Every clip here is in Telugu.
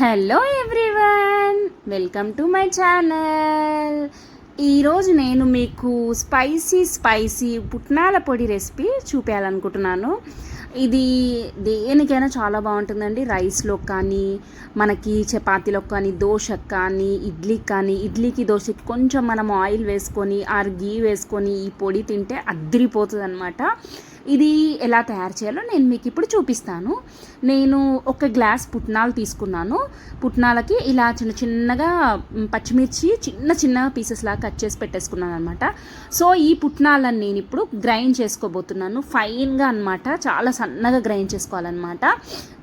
Hello everyone welcome to my channel ఈరోజు నేను మీకు స్పైసీ స్పైసీ పుట్నాల పొడి రెసిపీ చూపించాలనుకుంటున్నాను ఇది దేనికైనా చాలా బాగుంటుందండి. రైస్లో కానీ మనకి చపాతీలో కానీ దోశకు కానీ ఇడ్లీకి కానీ ఇడ్లీకి దోశకి కొంచెం మనం ఆయిల్ వేసుకొని ఆర్ గీ వేసుకొని ఈ పొడి తింటే అద్దరిపోతుంది అనమాట ఇది ఎలా తయారు చేయాలో నేను మీకు ఇప్పుడు చూపిస్తాను. నేను ఒక గ్లాస్ పుట్నాలు తీసుకున్నాను. పుట్నాలకి ఇలా చిన్న చిన్నగా పచ్చిమిర్చి చిన్న చిన్న పీసెస్ లాగా కట్ చేసి పెట్టేసుకున్నాను అనమాట సో ఈ పుట్నాలను నేను ఇప్పుడు గ్రైండ్ చేసుకోబోతున్నాను. ఫైన్గా అనమాట చాలా సన్నగా గ్రైండ్ చేసుకోవాలన్నమాట.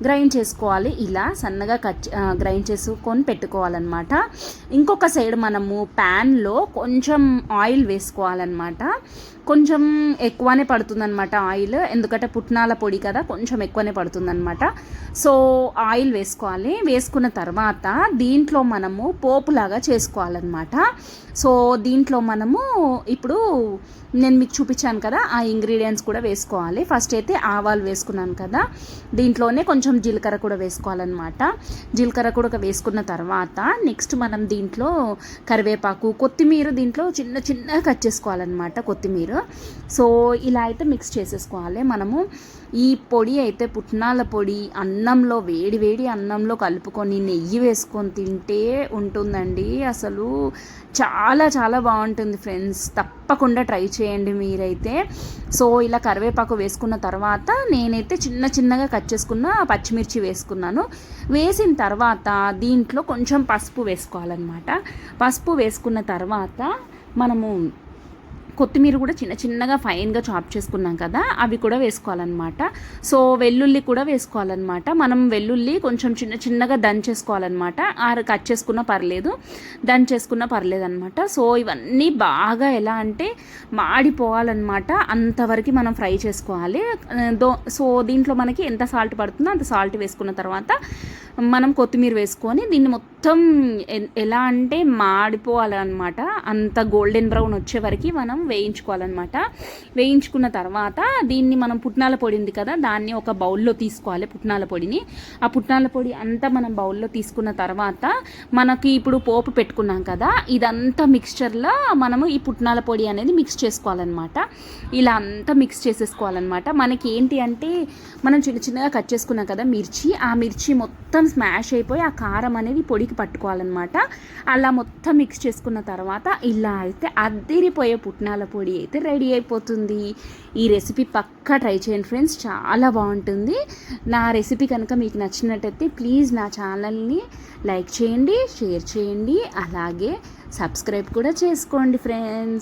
గ్రైండ్ చేసుకోవాలి. ఇలా సన్నగా కట్ గ్రైండ్ చేసుకొని పెట్టుకోవాలన్నమాట. ఇంకొక సైడ్ మనము ప్యాన్లో కొంచెం ఆయిల్ వేసుకోవాలన్నమాట. కొంచెం ఎక్కువనే పడుతుందన్నమాట ఆయిల్ ఎందుకంటే పుట్నాల పొడి కదా కొంచెం ఎక్కువనే పడుతుందనమాట సో ఆయిల్ వేసుకోవాలి. వేసుకున్న తర్వాత దీంట్లో మనము పోపులాగా చేసుకోవాలన్నమాట. సో దీంట్లో మనము ఇప్పుడు నేను మీకు చూపించాను కదా ఆ ఇంగ్రీడియంట్స్ కూడా వేసుకోవాలి. ఫస్ట్ అయితే ఆవాలు వేసుకున్నాను కదా దీంట్లోనే కొంచెం జీలకర్ర కూడా వేసుకోవాలన్నమాట. జీలకర్ర కూడా వేసుకున్న తర్వాత నెక్స్ట్ మనం దీంట్లో కరివేపాకు కొత్తిమీర దీంట్లో చిన్న చిన్నగా కట్ చేసుకోవాలన్నమాట కొత్తిమీర. సో ఇలా అయితే మిక్స్ చేసేసుకోవాలి మనము ఈ పొడి అయితే పుట్నాల పొడి అన్నంలో వేడి వేడి అన్నంలో కలుపుకొని నెయ్యి వేసుకొని తింటే ఉంటుందండి. అసలు చాలా చాలా బాగుంటుంది ఫ్రెండ్స్. తప్పకుండా ట్రై చేయండి మీరైతే. సో ఇలా కరివేపాకు వేసుకున్న తర్వాత నేనైతే చిన్న చిన్నగా కట్ చేసుకున్న పచ్చిమిర్చి వేసుకున్నాను. వేసిన తర్వాత దీంట్లో కొంచెం పసుపు వేసుకోవాలన్నమాట. పసుపు వేసుకున్న తర్వాత మనము కొత్తిమీర కూడా చిన్న చిన్నగా ఫైన్గా చాప్ చేసుకున్నాం కదా అవి కూడా వేసుకోవాలన్నమాట. సో వెల్లుల్లి కూడా వేసుకోవాలన్నమాట. మనం వెల్లుల్లి కొంచెం చిన్న చిన్నగా దంచేసుకోవాలన్నమాట. ఆరు కట్ చేసుకున్నా పర్లేదు దంచేసుకున్నా పర్లేదు అనమాట సో ఇవన్నీ బాగా ఎలా అంటే మాడిపోవాలన్నమాట. అంతవరకు మనం ఫ్రై చేసుకోవాలి. దో సో దీంట్లో మనకి ఎంత సాల్ట్ పడుతుందో అంత సాల్ట్ వేసుకున్న తర్వాత మనం కొత్తిమీర వేసుకొని దీన్ని మొత్తం ఎలా అంటే మాడిపోవాలన్నమాట. అంత గోల్డెన్ బ్రౌన్ వచ్చే వరకు మనం వేయించుకోవాలన్నమాట. వేయించుకున్న తర్వాత దీన్ని మనం పుట్నాల పొడి ఉంది కదా దాన్ని ఒక బౌల్లో తీసుకోవాలి పుట్నాల పొడిని. ఆ పుట్నాల పొడి అంతా మనం బౌల్లో తీసుకున్న తర్వాత మనకి ఇప్పుడు పోపు పెట్టుకున్నాం కదా ఇదంతా మిక్స్చర్లో మనము ఈ పుట్నాల పొడి అనేది మిక్స్ చేసుకోవాలన్నమాట. ఇలా అంతా మిక్స్ చేసేసుకోవాలన్నమాట. మనకి ఏంటి అంటే మనం చిన్న చిన్నగా కట్ చేసుకున్నాం కదా మిర్చి ఆ మిర్చి మొత్తం స్మాష్ అయిపోయి ఆ కారం అనేది పొడికి పట్టుకోవాలన్నమాట. అలా మొత్తం మిక్స్ చేసుకున్న తర్వాత ఇలా అయితే అద్దిరిపోయే పుట్నాల పొడి అయితే రెడీ అయిపోతుంది. ఈ రెసిపీ పక్కా ట్రై చేయండి ఫ్రెండ్స్ చాలా బాగుంటుంది. నా రెసిపీ కనుక మీకు నచ్చినట్టయితే ప్లీజ్ నా ఛానల్ని లైక్ చేయండి షేర్ చేయండి అలాగే సబ్స్క్రైబ్ కూడా చేసుకోండి ఫ్రెండ్స్.